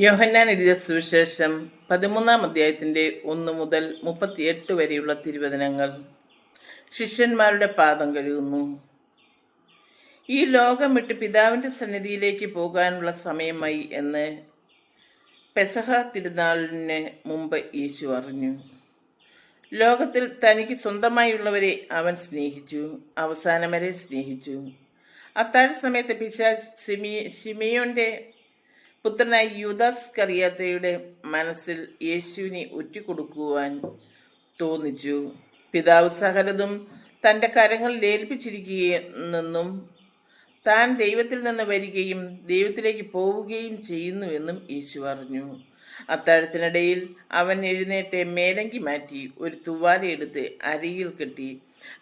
യോഹന്നാൻ എഴുതിയ സുവിശേഷം പതിമൂന്നാം അധ്യായത്തിന്റെ ഒന്ന് മുതൽ മുപ്പത്തിയെട്ട് വരെയുള്ള തിരുവചനങ്ങൾ. ശിഷ്യന്മാരുടെ പാദം കഴുകുന്നു. ഈ ലോകം വിട്ട് പിതാവിന്റെ സന്നിധിയിലേക്ക് പോകാനുള്ള സമയമായി എന്ന് പെസഹ തിരുനാളിന് മുമ്പ് യേശു അറിഞ്ഞു. ലോകത്തിൽ തനിക്ക് സ്വന്തമായുള്ളവരെ അവൻ സ്നേഹിച്ചു അവസാനം വരെ സ്നേഹിച്ചു. അത്താഴ സമയത്ത് പിശാ സിമി സിമിയോന്റെ പുത്രനായ യുദാസ് കറിയാത്തയുടെ മനസ്സിൽ യേശുവിനെ ഒറ്റിക്കൊടുക്കുവാൻ തോന്നിച്ചു. പിതാവ് സകലതും തന്റെ കരങ്ങളിൽ ഏൽപ്പിച്ചിരിക്കുകയെന്നും താൻ ദൈവത്തിൽ നിന്ന് വരികയും ദൈവത്തിലേക്ക് പോവുകയും ചെയ്യുന്നുവെന്നും യേശു അറിഞ്ഞു അത്താഴത്തിനിടയിൽ അവൻ എഴുന്നേറ്റ് മേലങ്കി മാറ്റി ഒരു തുവാലയെടുത്ത് അരിയിൽ കെട്ടി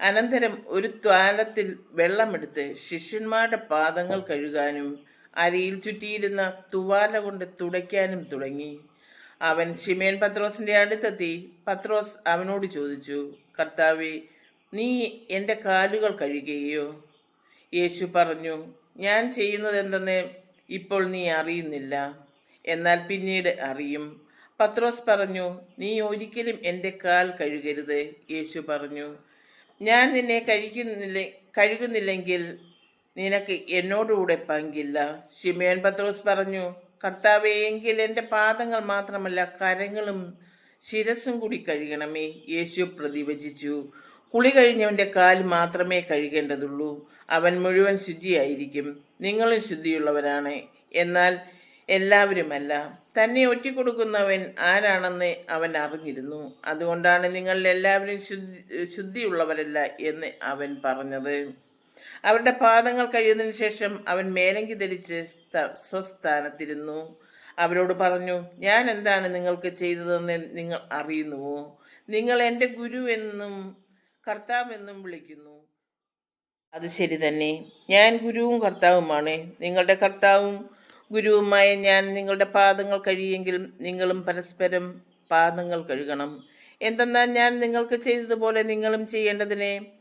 അനന്തരം ഒരു ത്വാലത്തിൽ വെള്ളമെടുത്ത് ശിഷ്യന്മാരുടെ പാദങ്ങൾ കഴുകാനും അരയിൽ ചുറ്റിയിരുന്ന തുവാല കൊണ്ട് തുടയ്ക്കാനും തുടങ്ങി. അവൻ ഷിമേൻ പത്രോസിന്റെ അടുത്തെത്തി. പത്രോസ് അവനോട് ചോദിച്ചു കർത്താവെ നീ എന്റെ കാലുകൾ കഴുകുകയോ യേശു പറഞ്ഞു ഞാൻ ചെയ്യുന്നത് എന്തെന്ന് ഇപ്പോൾ നീ അറിയുന്നില്ല. എന്നാൽ പിന്നീട് അറിയും. പത്രോസ് പറഞ്ഞു നീ ഒരിക്കലും എന്റെ കാൽ കഴുകരുത്. യേശു പറഞ്ഞു ഞാൻ നിന്നെ കഴിക്കുന്നില്ല കഴുകുന്നില്ലെങ്കിൽ നിനക്ക് എന്നോടുകൂടെ പങ്കില്ല. ശിമയോൻ പത്രോസ് പറഞ്ഞു കർത്താവേ എങ്കിൽ എന്റെ പാദങ്ങൾ മാത്രമല്ല കരങ്ങളും ശിരസും കൂടി കഴുകണമേ. യേശു പ്രതിവചിച്ചു കുളി കഴിഞ്ഞവന്റെ കാൽ മാത്രമേ കഴുകേണ്ടതുള്ളൂ. അവൻ മുഴുവൻ ശുദ്ധിയായിരിക്കും. നിങ്ങളും ശുദ്ധിയുള്ളവരാണ്. എന്നാൽ എല്ലാവരുമല്ല. തന്നെ ഒറ്റിക്കൊടുക്കുന്നവൻ ആരാണെന്ന് അവൻ അറിഞ്ഞിരുന്നു. അതുകൊണ്ടാണ് നിങ്ങൾ എല്ലാവരും ശുദ്ധി ശുദ്ധിയുള്ളവരല്ല എന്ന് അവൻ പറഞ്ഞത്. അവരുടെ പാദങ്ങൾ കഴിയുന്നതിന് ശേഷം അവൻ മേലങ്കി ധരിച്ച് സ്വസ്ഥാനത്തിരുന്നു. അവരോട് പറഞ്ഞു ഞാൻ എന്താണ് നിങ്ങൾക്ക് ചെയ്തതെന്ന് നിങ്ങൾ അറിയുന്നുവോ? നിങ്ങൾ എന്റെ ഗുരു എന്നും കർത്താവ് എന്നും വിളിക്കുന്നു. അത് ശരി തന്നെ. ഞാൻ ഗുരുവും കർത്താവുമാണ്. നിങ്ങളുടെ കർത്താവും ഗുരുവുമായ ഞാൻ നിങ്ങളുടെ പാദങ്ങൾ കഴിയെങ്കിൽ നിങ്ങളും പരസ്പരം പാദങ്ങൾ കഴുകണം. എന്തെന്നാൽ ഞാൻ നിങ്ങൾക്ക് ചെയ്തതുപോലെ നിങ്ങളും ചെയ്യേണ്ടതിനെ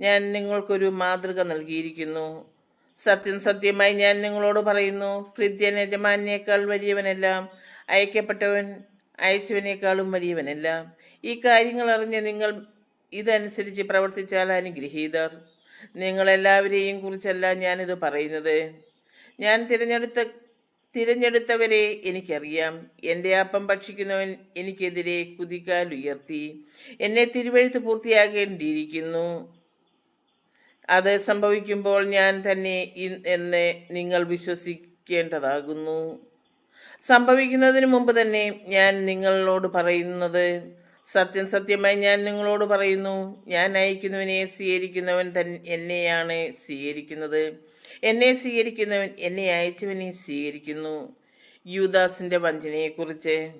ഞാൻ നിങ്ങൾക്കൊരു മാതൃക നൽകിയിരിക്കുന്നു. സത്യം സത്യമായി ഞാൻ നിങ്ങളോട് പറയുന്നു. കൃത്യൻ യജമാനേക്കാൾ വലിയവനല്ല അയക്കപ്പെട്ടവൻ അയച്ചവനേക്കാളും വലിയവനല്ല. ഈ കാര്യങ്ങൾ അറിഞ്ഞ് നിങ്ങൾ ഇതനുസരിച്ച് പ്രവർത്തിച്ചാൽ അനുഗ്രഹീതർ. നിങ്ങളെല്ലാവരെയും കുറിച്ചല്ല ഞാനിത് പറയുന്നത്. ഞാൻ തിരഞ്ഞെടുത്ത തിരഞ്ഞെടുത്തവരെ എനിക്കറിയാം. എന്റെ അപ്പം ഭക്ഷിക്കുന്നവൻ എനിക്കെതിരെ കുതിക്കാൽ ഉയർത്തി എന്നെ തിരുവഴുത്ത് പൂർത്തിയാകേണ്ടിയിരിക്കുന്നു അത് സംഭവിക്കുമ്പോൾ ഞാൻ തന്നെ എന്നെ നിങ്ങൾ വിശ്വസിക്കേണ്ടതാകുന്നു. സംഭവിക്കുന്നതിന് മുമ്പ് തന്നെ ഞാൻ നിങ്ങളോട് പറയുന്നത് സത്യം സത്യമായി ഞാൻ നിങ്ങളോട് പറയുന്നു ഞാൻ അയക്കുന്നവനെ സ്വീകരിക്കുന്നവൻ തൻ എന്നെയാണ് സ്വീകരിക്കുന്നത്. എന്നെ സ്വീകരിക്കുന്നവൻ എന്നെ അയച്ചവനെ സ്വീകരിക്കുന്നു. യൂദാസിന്റെ വഞ്ചനയെക്കുറിച്ച്.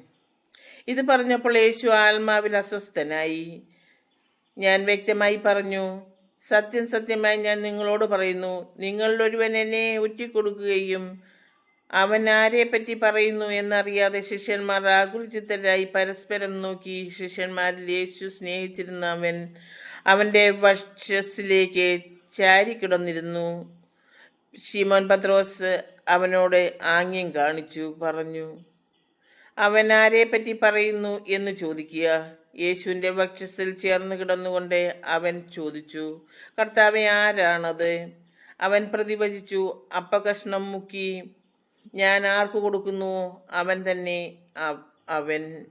ഇത് പറഞ്ഞപ്പോൾ യേശു ആത്മാവിൽ അസ്വസ്ഥനായി. ഞാൻ വ്യക്തമായി പറഞ്ഞു സത്യം സത്യമായി ഞാൻ നിങ്ങളോട് പറയുന്നു. നിങ്ങളിലൊരുവൻ എന്നെ ഒറ്റിക്കൊടുക്കുകയും അവൻ ആരെപ്പറ്റി പറയുന്നു എന്നറിയാതെ ശിഷ്യന്മാർ ആകുൽചിത്തരായി പരസ്പരം നോക്കി ശിഷ്യന്മാരിൽ യേശു സ്നേഹിച്ചിരുന്ന അവൻ അവന്റെ വക്ഷസിലേക്ക് ചാരിക്കിടന്നിരുന്നു. ഷിമോൻ പത്രോസ് അവനോട് ആംഗ്യം കാണിച്ചു പറഞ്ഞു അവൻ പറ്റി പറയുന്നു എന്ന് ചോദിക്കുക. യേശുവിന്റെ വക്ഷസിൽ ചേർന്ന് കിടന്നുകൊണ്ട് അവൻ ചോദിച്ചു കർത്താവെ ആരാണത്? അവൻ പ്രതിവചിച്ചു അപ്പകഷ്ണം മുക്കി. ഞാൻ ആർക്ക് കൊടുക്കുന്നു? അവൻ തന്നെ അവൻ.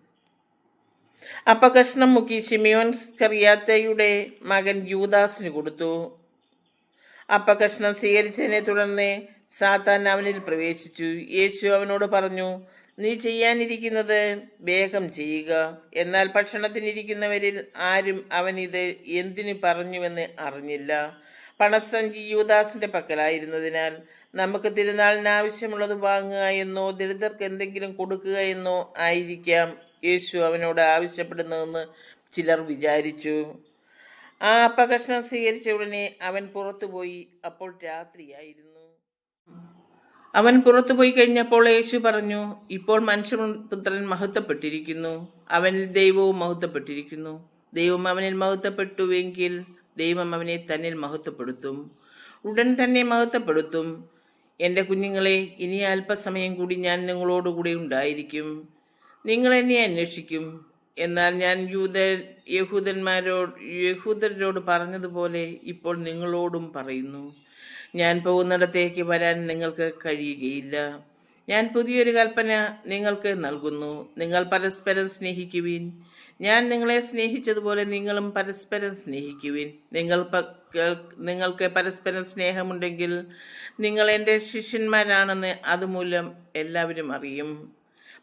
അപ്പകഷ്ണം മുക്കി ഷിമിയോൻ കറിയാത്തയുടെ മകൻ യൂദാസിന് കൊടുത്തു. അപ്പകഷ്ണം സ്വീകരിച്ചതിനെ തുടർന്ന് സാത്താൻ അവനിൽ പ്രവേശിച്ചു. യേശു അവനോട് പറഞ്ഞു നീ ചെയ്യാനിരിക്കുന്നത് വേഗം ചെയ്യുക. എന്നാൽ ഭക്ഷണത്തിനിരിക്കുന്നവരിൽ ആരും അവൻ ഇത് എന്തിനു പറഞ്ഞുവെന്ന് അറിഞ്ഞില്ല. പണസഞ്ചി യുവദാസിന്റെ പക്കലായിരുന്നതിനാൽ നമുക്ക് തിരുനാളിന് ആവശ്യമുള്ളത് വാങ്ങുക എന്നോ ദരിദ്രർക്ക് എന്തെങ്കിലും കൊടുക്കുക എന്നോ ആയിരിക്കാം യേശു അവനോട് ആവശ്യപ്പെടുന്നതെന്ന് ചിലർ വിചാരിച്ചു. ആ അപ്പകഷ്ണം സ്വീകരിച്ച ഉടനെ അവൻ പുറത്തുപോയി. അപ്പോൾ രാത്രിയായിരുന്നു. അവൻ പുറത്തു പോയി കഴിഞ്ഞപ്പോൾ യേശു പറഞ്ഞു ഇപ്പോൾ മനുഷ്യപുത്രൻ മഹത്വപ്പെട്ടിരിക്കുന്നു. അവനിൽ ദൈവവും മഹത്വപ്പെട്ടിരിക്കുന്നു. ദൈവം അവനിൽ മഹത്വപ്പെട്ടുവെങ്കിൽ ദൈവം അവനെ തന്നിൽ മഹത്വപ്പെടുത്തും. ഉടൻ തന്നെ മഹത്വപ്പെടുത്തും. എന്റെ കുഞ്ഞുങ്ങളെ ഇനി അല്പസമയം കൂടി ഞാൻ നിങ്ങളോടുകൂടി ഉണ്ടായിരിക്കും. നിങ്ങൾ എന്നെ അന്വേഷിക്കും. എന്നാൽ ഞാൻ യൂത യഹൂദന്മാരോട് യഹൂദരോട് പറഞ്ഞതുപോലെ ഇപ്പോൾ നിങ്ങളോടും പറയുന്നു. ഞാൻ പോകുന്നിടത്തേക്ക് വരാൻ നിങ്ങൾക്ക് കഴിയുകയില്ല. ഞാൻ പുതിയൊരു കൽപ്പന നിങ്ങൾക്ക് നൽകുന്നു. നിങ്ങൾ പരസ്പരം സ്നേഹിക്കുവിൻ. ഞാൻ നിങ്ങളെ സ്നേഹിച്ചതുപോലെ നിങ്ങളും പരസ്പരം സ്നേഹിക്കുവിൻ. നിങ്ങൾ നിങ്ങൾക്ക് പരസ്പരം സ്നേഹമുണ്ടെങ്കിൽ നിങ്ങൾ എന്റെ ശിഷ്യന്മാരാണെന്ന് അതുമൂലം എല്ലാവരും അറിയും.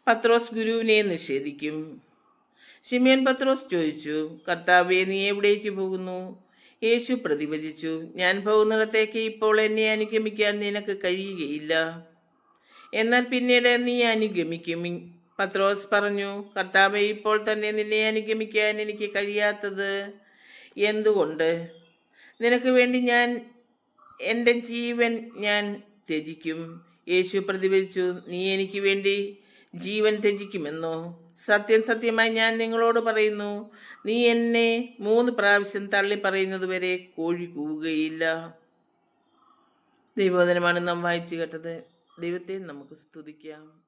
പത്രോസ് ഗുരുവിനെ നിഷേധിക്കും. ശിമിയൻ പത്രോസ് ചോദിച്ചു കർത്താവെ നീ എവിടേക്ക് പോകുന്നു? യേശു പ്രതിഭജിച്ചു ഞാൻ പോകുന്നിടത്തേക്ക് ഇപ്പോൾ എന്നെ അനുഗമിക്കാൻ നിനക്ക് കഴിയുകയില്ല. എന്നാൽ പിന്നീട് നീ അനുഗമിക്കും. പത്രോസ് പറഞ്ഞു കർത്താവെ ഇപ്പോൾ തന്നെ നിന്നെ അനുഗമിക്കാൻ എനിക്ക് കഴിയാത്തത് എന്തുകൊണ്ട്? നിനക്ക് വേണ്ടി ഞാൻ എന്റെ ജീവൻ ഞാൻ ത്യജിക്കും. യേശു പ്രതിഭജിച്ചു നീ എനിക്ക് വേണ്ടി ജീവൻ ത്യജിക്കുമെന്നോ? സത്യം സത്യമായി ഞാൻ നിങ്ങളോട് പറയുന്നു. നീ എന്നെ മൂന്ന് പ്രാവശ്യം തള്ളി പറയുന്നത് വരെ കോഴി കൂവുകയില്ല. ദൈവോദനമാണ് നാം വായിച്ചു കേട്ടത്. ദൈവത്തെ നമുക്ക് സ്തുതിക്കാം.